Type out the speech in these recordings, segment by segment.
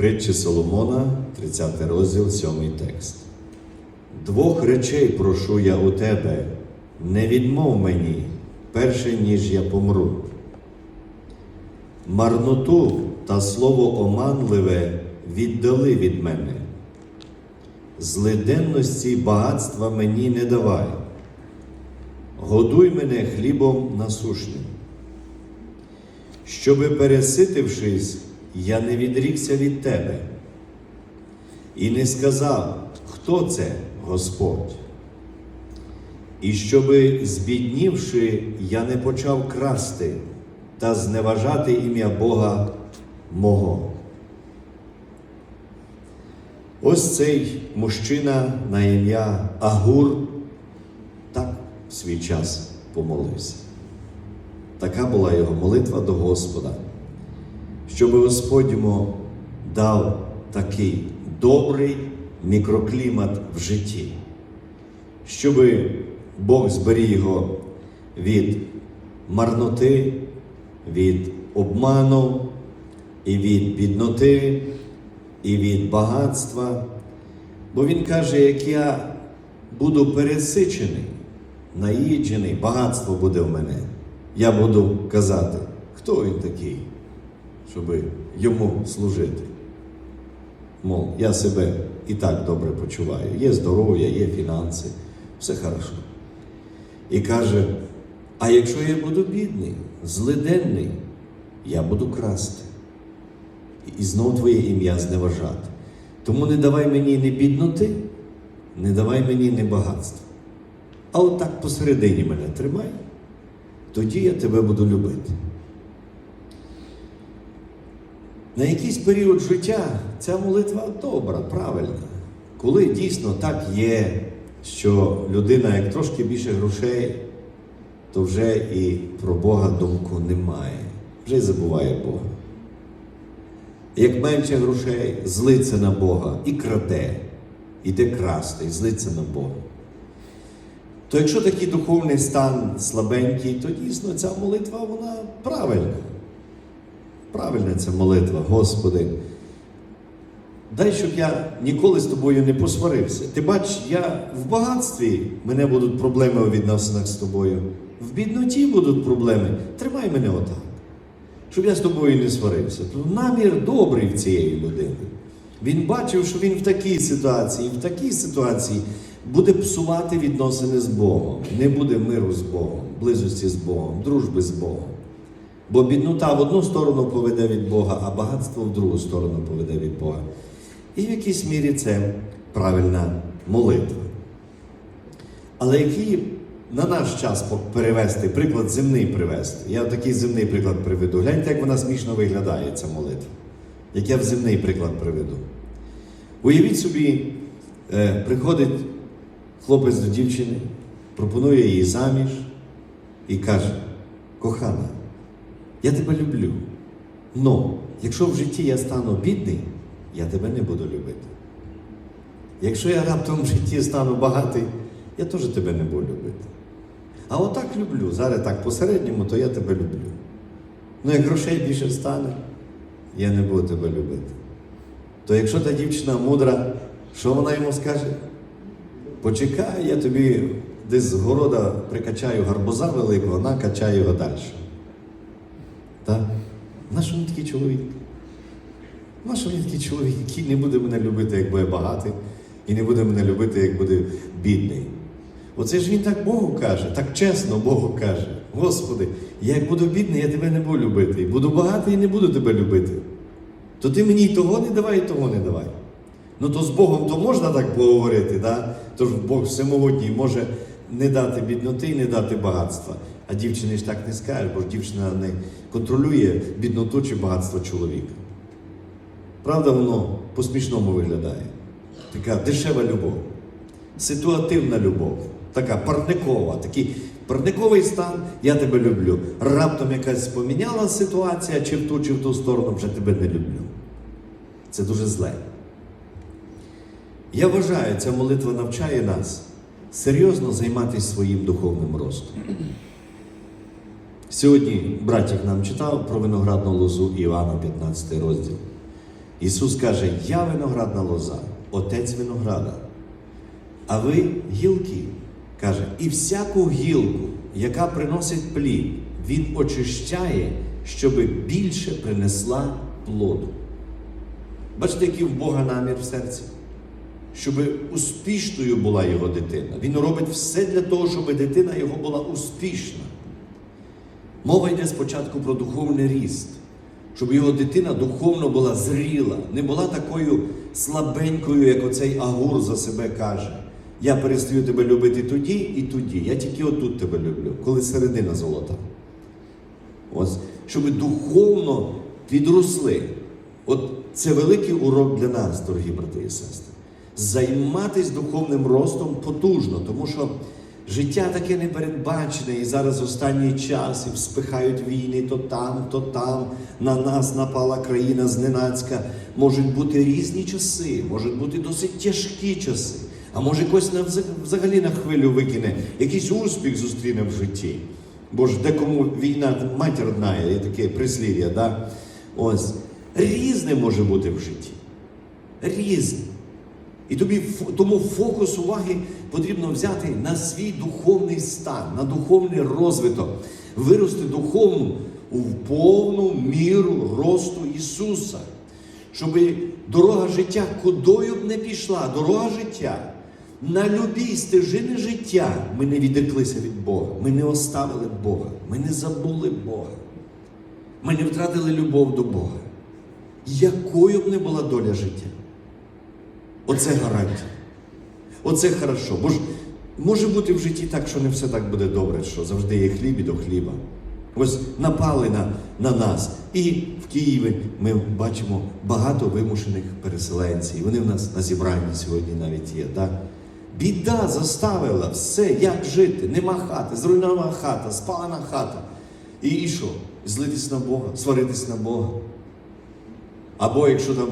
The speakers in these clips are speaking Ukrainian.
Притчі Соломона, 30 розділ, 7 текст. Двох речей прошу я у тебе, не відмов мені, перше, ніж я помру. Марноту та слово оманливе віддали від мене. Злиденності багатства мені не давай. Годуй мене хлібом насушним. Щоби переситившись, я не відрікся від тебе і не сказав, хто це Господь. І щоби, збіднівши, я не почав красти та зневажати ім'я Бога мого. Ось цей мужчина на ім'я Агур так в свій час помолився. Така була його молитва до Господа, щоб Господь йому дав такий добрий мікроклімат в житті, щоб Бог зберіг його від марноти, від обману, і від бідноти, і від багатства. Бо Він каже, як я буду пересичений, наїджений, багатство буде в мене. Я буду казати, хто він такий, щоб йому служити. Мов, я себе і так добре почуваю. Є здоров'я, є фінанси, все хорошо. І каже: а якщо я буду бідний, злиденний, я буду красти. І знов твоє ім'я зневажати. Тому не давай мені не бідноти, не давай мені не багатства. А от так посередині мене тримай, тоді я тебе буду любити. На якийсь період життя ця молитва добра, правильна. Коли дійсно так є, що людина, як трошки більше грошей, то вже і про Бога думку немає, вже й забуває Бога. Як менше грошей, злиться на Бога і краде, іде красти, і злиться на Бога. То якщо такий духовний стан слабенький, то дійсно ця молитва вона правильна. Правильна ця молитва, Господи. Дай, щоб я ніколи з тобою не посварився. Ти бачиш, я в багатстві, мене будуть проблеми у відносинах з тобою. В бідноті будуть проблеми. Тримай мене отак. Щоб я з тобою не сварився. То намір добрий в цієї людини. Він бачив, що він в такій ситуації, в такій ситуації буде псувати відносини з Богом. Не буде миру з Богом, близості з Богом, дружби з Богом. Бо біднота в одну сторону поведе від Бога, а багатство в другу сторону поведе від Бога. І в якійсь мірі це правильна молитва. Але який на наш час перевести, приклад земний привести. Я такий земний приклад приведу. Гляньте, як вона смішно виглядає, ця молитва. Як я в земний приклад приведу. Уявіть собі, е, приходить хлопець до дівчини, пропонує їй заміж і каже: кохана, я тебе люблю. Но якщо в житті я стану бідний, я тебе не буду любити. Якщо я раптом в житті стану багатий, я теж тебе не буду любити. А отак люблю. Зараз так посередньому, то я тебе люблю. Ну, як грошей більше стане, я не буду тебе любити. То якщо та дівчина мудра, що вона йому скаже? Почекай, я тобі десь з города прикачаю гарбуза великого, накачаю його далі. Так? Наш він такий чоловік? Наш такий чоловік, який не буде мене любити, як буде багатий, і не буде мене любити, як буде бідний. Оце ж він так Богу каже, так чесно Богу каже. Господи, я як буду бідний, я тебе не буду любити. Буду багатий і не буду тебе любити. То ти мені того не давай, і того не давай. Ну то з Богом то можна так поговорити, да? Тож Бог всемогутній може не дати бідноти і не дати багатства. А дівчині ж так не скажеш, бо ж дівчина не контролює бідноту чи багатство чоловіка. Правда, воно по-смішному виглядає. Така дешева любов, ситуативна любов, така парникова, такий парниковий стан, я тебе люблю. Раптом якась поміняла ситуація, чи в ту, чи в ту сторону вже тебе не люблю. Це дуже зле. Я вважаю, ця молитва навчає нас серйозно займатися своїм духовним ростом. Сьогодні братік нам читав про виноградну лозу Івана, 15 розділ. Ісус каже, я виноградна лоза, отець винограда. А ви гілки, каже, і всяку гілку, яка приносить плід, він очищає, щоб більше принесла плоду. Бачите, який в Бога намір в серці? Щоб успішною була його дитина. Він робить все для того, щоб дитина його була успішна. Мова йде спочатку про духовний ріст, щоб його дитина духовно була зріла, не була такою слабенькою, як оцей Агур за себе каже. Я перестаю тебе любити тоді і тоді. Я тільки отут тебе люблю, коли середина золота. Ось, щоб духовно відросли. От це великий урок для нас, дорогі брати і сестри. Займатися духовним ростом потужно, тому що життя таке непередбачене, і зараз останній час і вспихають війни то там, то там. На нас напала країна зненацька. Можуть бути різні часи, можуть бути досить тяжкі часи. А може когось на- взагалі на хвилю викине, якийсь успіх зустріне в житті. Бо ж декому війна матір одна, є таке прислів'я, да? Ось. Різне може бути в житті. Різне. І тобі тому фокус уваги потрібно взяти на свій духовний стан, на духовний розвиток, вирости духовно у повну міру росту Ісуса. Щоб дорога життя кудою б не пішла, дорога життя. На любій стежини життя ми не відреклися від Бога, ми не оставили Бога, ми не забули Бога, ми не втратили любов до Бога. Якою б не була доля життя? Оце гарантія. Оце хорошо. Бо ж може бути в житті так, що не все так буде добре, що завжди є хліб і до хліба. Ось напали на, на нас. І в Києві ми бачимо багато вимушених переселенців. Вони в нас на зібранні сьогодні навіть є. Так? Біда заставила все, як жити. Нема хати, зруйнована хата, спалена хата. І що? Злитись на Бога, сваритись на Бога. Або якщо там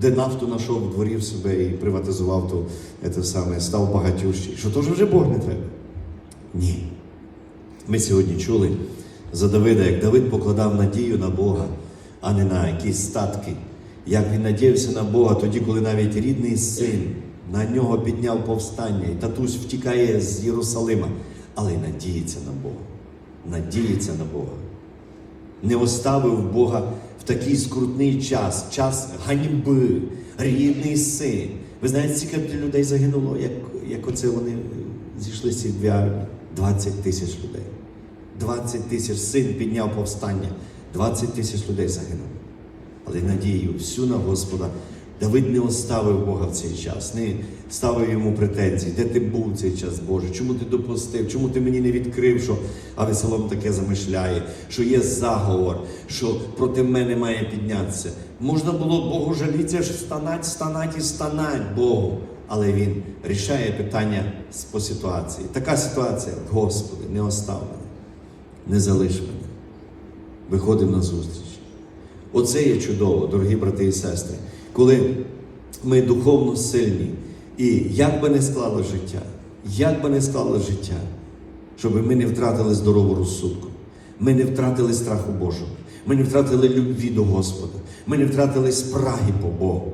де нафту знайшов в дворі в себе і приватизував, то це саме став багатющий. Що теж вже Бог не треба? Ні. Ми сьогодні чули за Давида, як Давид покладав надію на Бога, а не на якісь статки. Як він надіявся на Бога тоді, коли навіть рідний син на нього підняв повстання, і татусь втікає з Єрусалима, але й надіється на Бога. Надіється на Бога не оставив Бога такий скрутний час, час ганьби, рідний син. Ви знаєте, скільки людей загинуло, як, як оце вони зійшли з ці армії? 20 тисяч людей. 20 тисяч син підняв повстання, 20 тисяч людей загинуло. Але надію всю на Господа. Давид не оставив Бога в цей час, не ставив йому претензій, де ти був цей час, Боже, чому ти допустив, чому ти мені не відкрив, що Авесолом таке замишляє, що є заговор, що проти мене має піднятися. Можна було Богу жалітися, ж станать, станать і станать Богу. Але він рішає питання по ситуації. Така ситуація, Господи, не остав мене, не залиш мене. Виходив на зустріч. Оце є чудово, дорогі брати і сестри, коли ми духовно сильні, і як би не склало життя, як би не склало життя, щоб ми не втратили здорову розсудку, ми не втратили страху Божого, ми не втратили любві до Господа, ми не втратили спраги по Богу.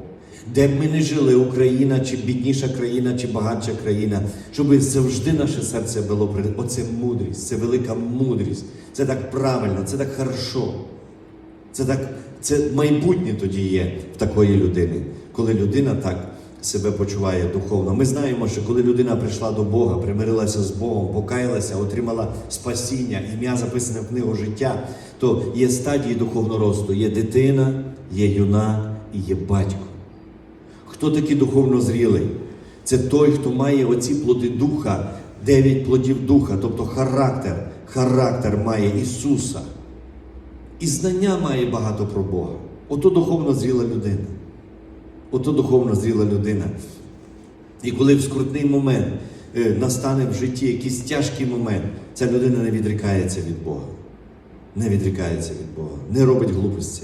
Де б ми не жили, Україна, чи бідніша країна, чи багатша країна, щоб завжди наше серце було при оце мудрість, це велика мудрість, це так правильно, це так хорошо. Це так, це майбутнє тоді є в такої людини, коли людина так себе почуває духовно. Ми знаємо, що коли людина прийшла до Бога, примирилася з Богом, покаялася, отримала спасіння, ім'я записане в книгу життя, то є стадії духовного росту. Є дитина, є юнак і є батько. Хто такий духовно зрілий? Це той, хто має оці плоди духа, дев'ять плодів духа, тобто характер, характер має Ісуса. І знання має багато про Бога. Ото духовно зріла людина. Ото духовно зріла людина. І коли в скрутний момент е, настане в житті якийсь тяжкий момент, ця людина не відрікається від Бога. Не відрікається від Бога, не робить глупості.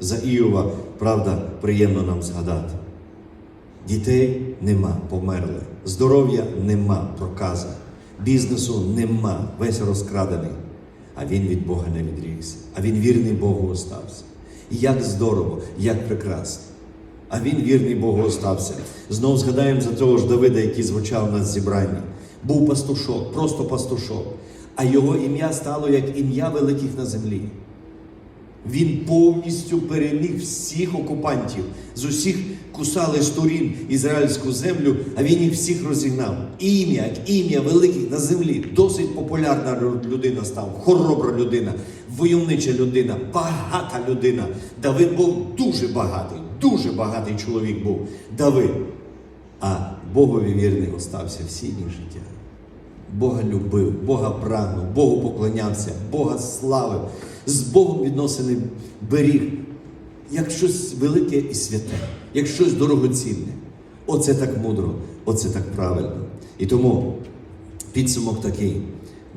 За Іова, правда, приємно нам згадати. Дітей нема, померли. Здоров'я нема, проказа. Бізнесу нема, весь розкрадений. А він від Бога не відрікся. А він вірний Богу остався. Як здорово, як прекрасно. А він вірний Богу остався. Знов згадаємо за того ж Давида, який звучав в зібранні. Був пастушок, просто пастушок. А його ім'я стало як ім'я великих на землі. Він повністю переміг всіх окупантів, з усіх кусали сторін ізраїльську землю, а він їх всіх розігнав. Ім'я, ім'я великих на землі, досить популярна людина став, хоробра людина, войовнича людина, багата людина. Давид був дуже багатий, дуже багатий чоловік був. Давид. А Богові вірний остався всі дні життя. Бога любив, Бога прагнув, Богу поклонявся, Бога славив, з Богом відносини беріг, як щось велике і святе, як щось дорогоцінне. Оце так мудро, оце так правильно. І тому підсумок такий,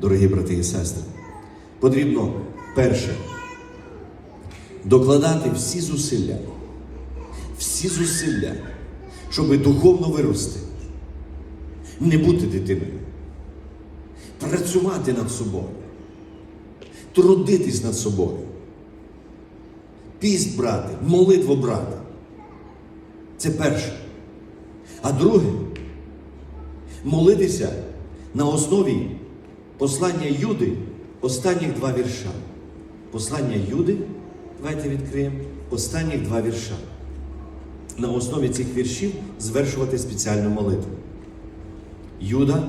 дорогі брати і сестри. Потрібно перше докладати всі зусилля, всі зусилля, щоб духовно вирости, не бути дитиною працювати над собою, трудитись над собою, піст брати, молитву брати. Це перше. А друге, молитися на основі послання Юди, останніх два вірша. Послання Юди, давайте відкриємо, останніх два вірша. На основі цих віршів звершувати спеціальну молитву. Юда,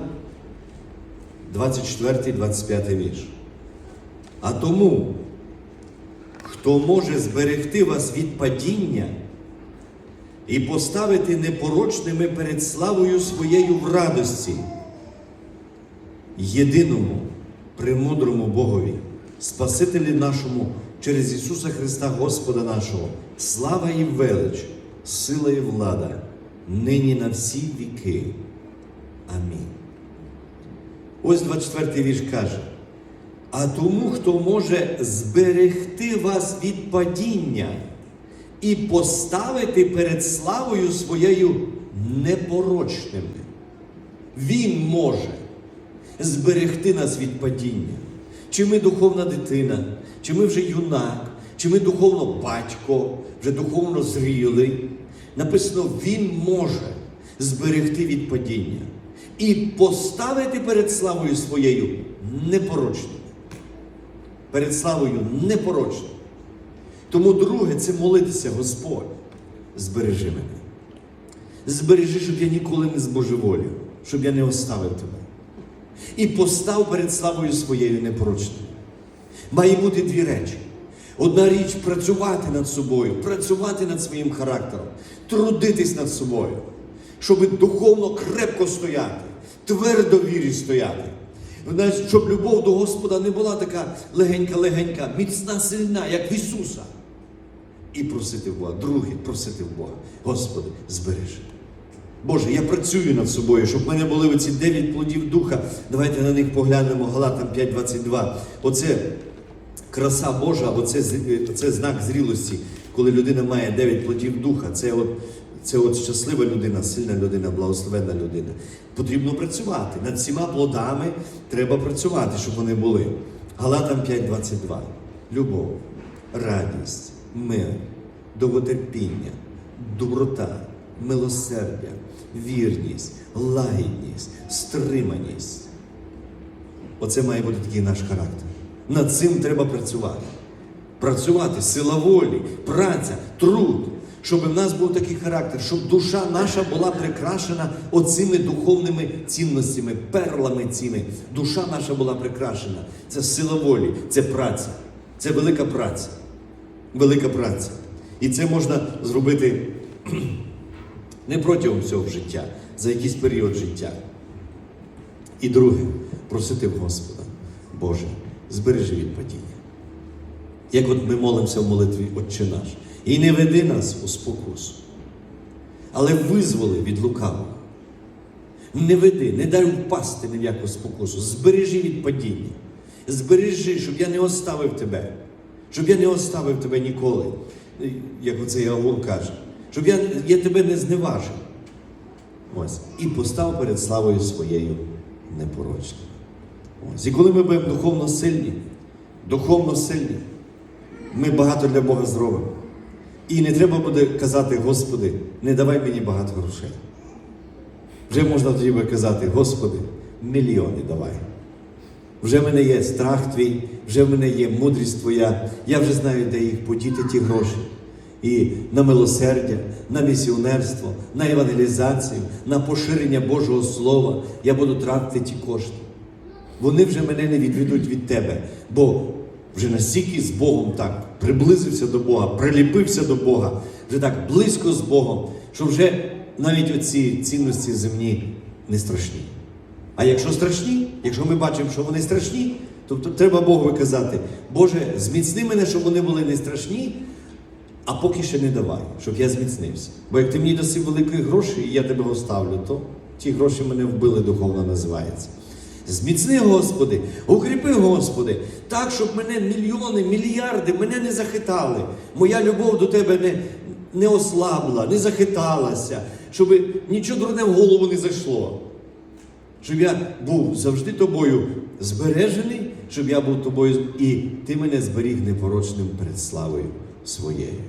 24, 25 вірш. А тому, хто може зберегти вас від падіння і поставити непорочними перед славою своєю в радості, єдиному, премудрому Богові, Спасителі нашому через Ісуса Христа Господа нашого, слава і велич, сила і влада, нині на всі віки. Амінь. Ось 24 вірш каже. А тому, хто може зберегти вас від падіння і поставити перед славою своєю непорочними. Він може зберегти нас від падіння. Чи ми духовна дитина, чи ми вже юнак, чи ми духовно батько, вже духовно зрілий. Написано, Він може зберегти від падіння і поставити перед славою своєю непорочними. Перед славою непорочними. Тому друге це молитися, Господь, збережи мене. Збережи, щоб я ніколи не збожеволів, щоб я не оставив тебе. І постав перед славою своєю непорочною. Має бути дві речі. Одна річ працювати над собою, працювати над своїм характером, трудитись над собою, щоб духовно крепко стояти, твердо вірі стояти. Щоб любов до Господа не була така легенька-легенька, міцна, сильна, як в Ісуса. І просити в Бога, друге, просити в Бога, Господи, збережи. Боже, я працюю над собою, щоб в мене були оці дев'ять плодів духа. Давайте на них поглянемо Галатам 5.22. Оце краса Божа, оце, оце знак зрілості, коли людина має дев'ять плодів духа. Це от, це от щаслива людина, сильна людина, благословенна людина. Потрібно працювати. Над всіма плодами треба працювати, щоб вони були. Галатам 5.22. Любов, радість, мир, довготерпіння, доброта, милосердя, вірність, лагідність, стриманість. Оце має бути такий наш характер. Над цим треба працювати. Працювати, сила волі, праця, труд, щоб в нас був такий характер, щоб душа наша була прикрашена оцими духовними цінностями, перлами цими. Душа наша була прикрашена. Це сила волі, це праця, це велика праця. Велика праця. І це можна зробити не протягом всього життя, за якийсь період життя. І друге, просити в Господа, Боже, збережи від падіння. Як от ми молимося в молитві Отче наш, і не веди нас у спокусу, але визволи від лукавого. Не веди, не дай впасти ні в яку спокусу, збережи від падіння. Збережи, щоб я не оставив тебе, щоб я не оставив тебе ніколи, як оцей Агур каже, щоб я, я тебе не зневажив. Ось. І постав перед славою своєю непорочною. Ось. І коли ми будемо духовно сильні, духовно сильні, ми багато для Бога зробимо. І не треба буде казати, Господи, не давай мені багато грошей. Вже можна тоді би казати, Господи, мільйони давай. Вже в мене є страх твій, вже в мене є мудрість твоя, я вже знаю, де їх подіти ті гроші. І на милосердя, на місіонерство, на евангелізацію, на поширення Божого Слова я буду тратити ті кошти. Вони вже мене не відведуть від тебе, бо вже настільки з Богом так приблизився до Бога, приліпився до Бога, вже так близько з Богом, що вже навіть оці цінності земні не страшні. А якщо страшні, якщо ми бачимо, що вони страшні, то, то треба Богу казати, Боже, зміцни мене, щоб вони були не страшні, а поки ще не давай, щоб я зміцнився. Бо як ти мені даси великі гроші, і я тебе оставлю, то ті гроші мене вбили духовно називається. Зміцни, Господи, укріпи, Господи, так, щоб мене мільйони, мільярди мене не захитали. Моя любов до Тебе не, не ослабла, не захиталася, щоб нічого дурне в голову не зайшло. Щоб я був завжди тобою збережений, щоб я був тобою, і ти мене зберіг непорочним перед славою своєю.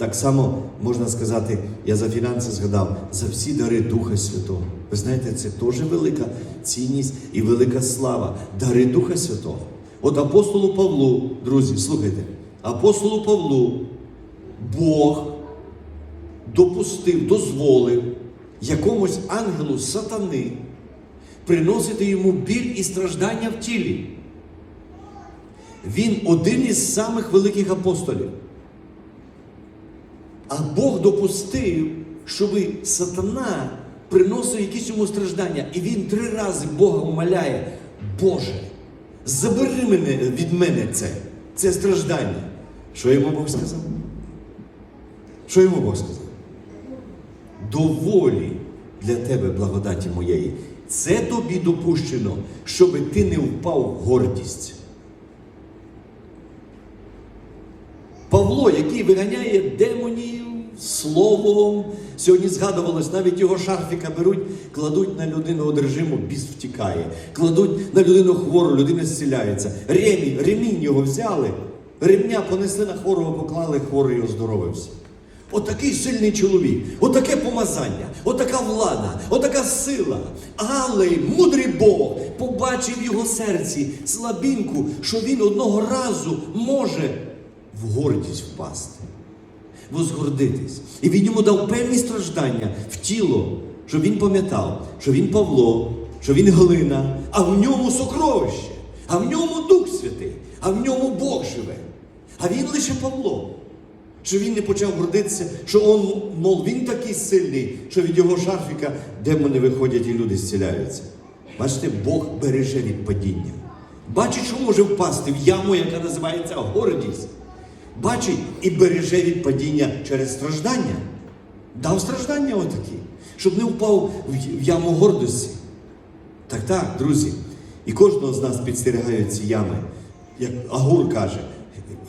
Так само можна сказати, я за фінанси згадав, за всі дари Духа Святого. Ви знаєте, це теж велика цінність і велика слава. Дари Духа Святого. От апостолу Павлу, друзі, слухайте, апостолу Павлу Бог допустив, дозволив якомусь ангелу сатани приносити йому біль і страждання в тілі. Він один із самих великих апостолів. А Бог допустив, щоб сатана приносив якісь йому страждання. І він три рази Бога умоляє, Боже, забери мене від мене це, це страждання. Що йому Бог сказав? Що йому Бог сказав? Доволі для тебе благодаті моєї. Це тобі допущено, щоб ти не впав в гордість. Павло, який виганяє демонів словом, сьогодні згадувалось, навіть його шарфіка беруть, кладуть на людину одержиму, біс втікає, кладуть на людину хвору, людина зціляється. Ремінь, ремінь його взяли, ремня понесли на хворого, поклали, хворий оздоровився. Отакий сильний чоловік, отаке помазання, отака влада, отака сила. Але мудрий Бог побачив його серці слабінку, що він одного разу може в гордість впасти, возгордитись. І він йому дав певні страждання в тіло, щоб він пам'ятав, що він Павло, що він глина, а в ньому сокровище, а в ньому Дух Святий, а в ньому Бог живе. А він лише Павло. Що він не почав гордитися, що он, мов, він такий сильний, що від його шарфіка демони виходять і люди зціляються. Бачите, Бог береже від падіння. Бачить, що може впасти в яму, яка називається гордість. Бачить і береже від падіння через страждання. Дав страждання отакі, щоб не впав в яму гордості. Так, так, друзі. І кожного з нас підстерігають ці ями. Як Агур каже,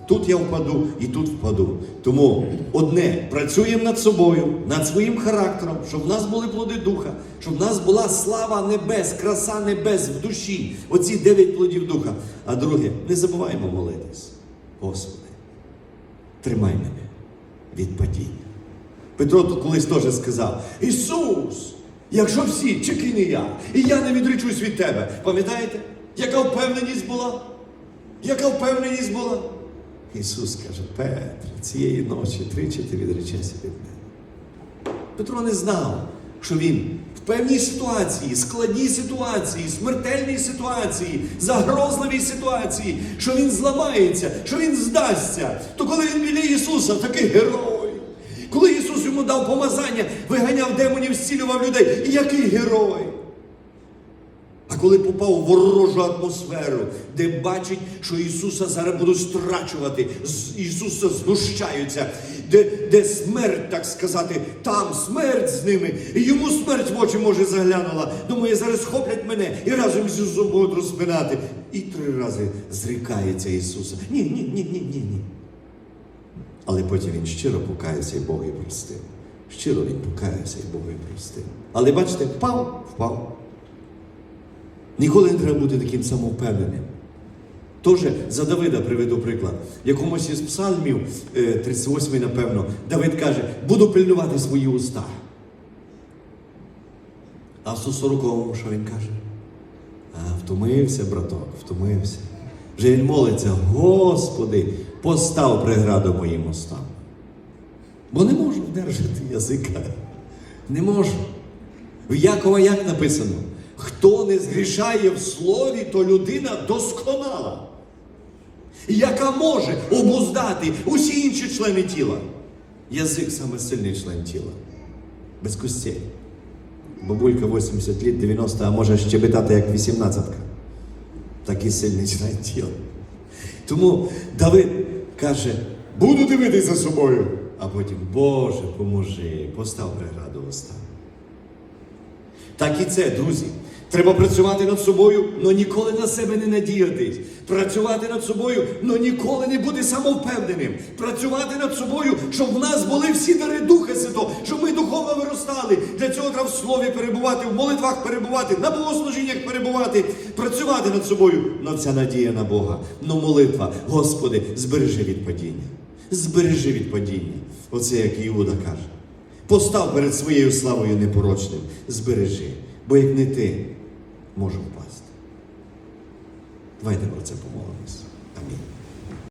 тут я впаду і тут впаду. Тому одне, працюємо над собою, над своїм характером, щоб в нас були плоди духа, щоб в нас була слава небес, краса небес в душі. Оці дев'ять плодів духа. А друге, не забуваємо молитись. Господи, тримай мене від падіння. Петро тут колись теж сказав: Ісус, якщо всі, чеки не я, і я не відречусь від тебе. Пам'ятаєте, яка впевненість була? Яка впевненість була? Ісус каже, Петре, цієї ночі тричі ти відречешся від мене. Петро не знав, що він в певній ситуації, складній ситуації, смертельній ситуації, загрозливій ситуації, що він зламається, що він здасться. То коли він біля Ісуса, такий герой. Коли Ісус йому дав помазання, виганяв демонів, зцілював людей, який герой. Коли попав у ворожу атмосферу, де бачить, що Ісуса зараз будуть страчувати, Ісуса знущаються, де, де смерть, так сказати, там смерть з ними, і йому смерть в очі може заглянула. Думає, зараз схоплять мене і разом з Ісусом будуть розпинати. І три рази зрікається Ісуса. Ні, ні, ні, ні, ні, ні. Але потім він щиро покаявся і Бог і простив. Щиро він покаявся і Бог і простив. Але бачите, впав, впав. Ніколи не треба бути таким самовпевненим. Тоже за Давида приведу приклад. В якомусь із псалмів, е, 38 напевно, Давид каже, буду пильнувати свої уста. А в 140-му що він каже? А, втомився, браток, втомився. Вже він молиться, Господи, постав преграду моїм устам. Бо не можу вдержати язика. Не можу. В Якова як написано? Хто не згрішає в слові, то людина досконала, яка може обуздати усі інші члени тіла. Язик саме сильний член тіла. Без костей. Бабулька 80 літ, 90, а може щебетати як 18-ка. Такий сильний член тіла. Тому Давид каже: буду дивитись за собою. А потім, Боже, поможи, постав преграду уста. Так і це, друзі. Треба працювати над собою, але ніколи на себе не надіятись. Працювати над собою, але ніколи не бути самовпевненим. Працювати над собою, щоб в нас були всі дари Духа Святого, щоб ми духовно виростали. Для цього треба в слові перебувати, в молитвах перебувати, на богослужіннях перебувати, працювати над собою. Но ця надія на Бога. Но молитва, Господи, збережи від падіння. Збережи від падіння. Оце як Іуда каже. Постав перед своєю славою непорочним, збережи, бо як не ти, можу впасти. Давайте про це помолимось.